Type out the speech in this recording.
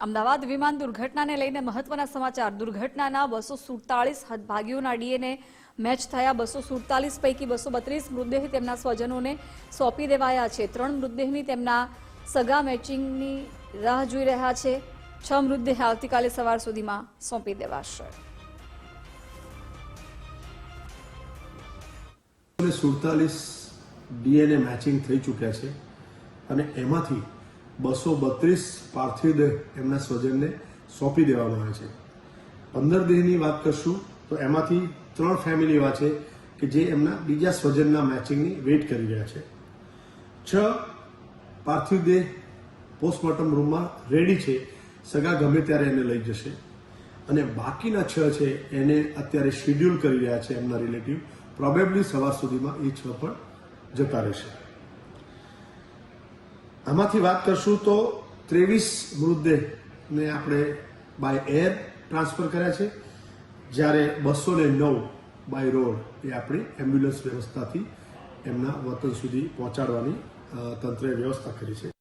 અમદાવાદ વિમાન દુર્ઘટનાને લઈને મહત્વના સમાચાર. દુર્ઘટનાના બસો સુડતાલીસ હદભાગીઓના ડીએનએ મેચ થયા. બસો સુડતાલીસ પૈકી બસો બત્રીસ મૃતદેહ તેમના સ્વજનોને સોંપી દેવાયા છે. ત્રણ મૃતદેહની તેમના સગા મેચિંગની રાહ જોઈ રહ્યા છે. છ મૃતદેહ આવતીકાલે સવાર સુધીમાં સોંપી દેવાશે. સુડતાલીસ ડીએનએ મેચિંગ થઈ ચૂક્યા છે અને એમાંથી બસો બત્રીસ પાર્થિવ દેહ એમના સ્વજનને સોંપી દેવામાં આવે છે. પંદર દેહની વાત કરશું, તો એમાંથી ત્રણ ફેમિલી એવા છે કે જે એમના બીજા સ્વજનના મેચિંગની વેઇટ કરી રહ્યા છે. છ પાર્થિવ દેહ પોસ્ટમોર્ટમ રૂમમાં રેડી છે, સગા ગમે ત્યારે એને લઈ જશે. અને બાકીના છ છે, એને અત્યારે શેડ્યુલ કરી રહ્યા છે એમના રિલેટિવ પ્રોબેબલી સવાર સુધીમાં એ છ પણ જતા રહેશે. આમાંથી વાત કરશું તો ત્રેવીસ મૃતદેહને આપણે બાય એર ટ્રાન્સફર કર્યા છે. જ્યારે બસો ને નવ બાય રોડ એ આપણી એમ્બ્યુલન્સ વ્યવસ્થાથી એમના વતન સુધી પહોંચાડવાની તંત્રએ વ્યવસ્થા કરી છે.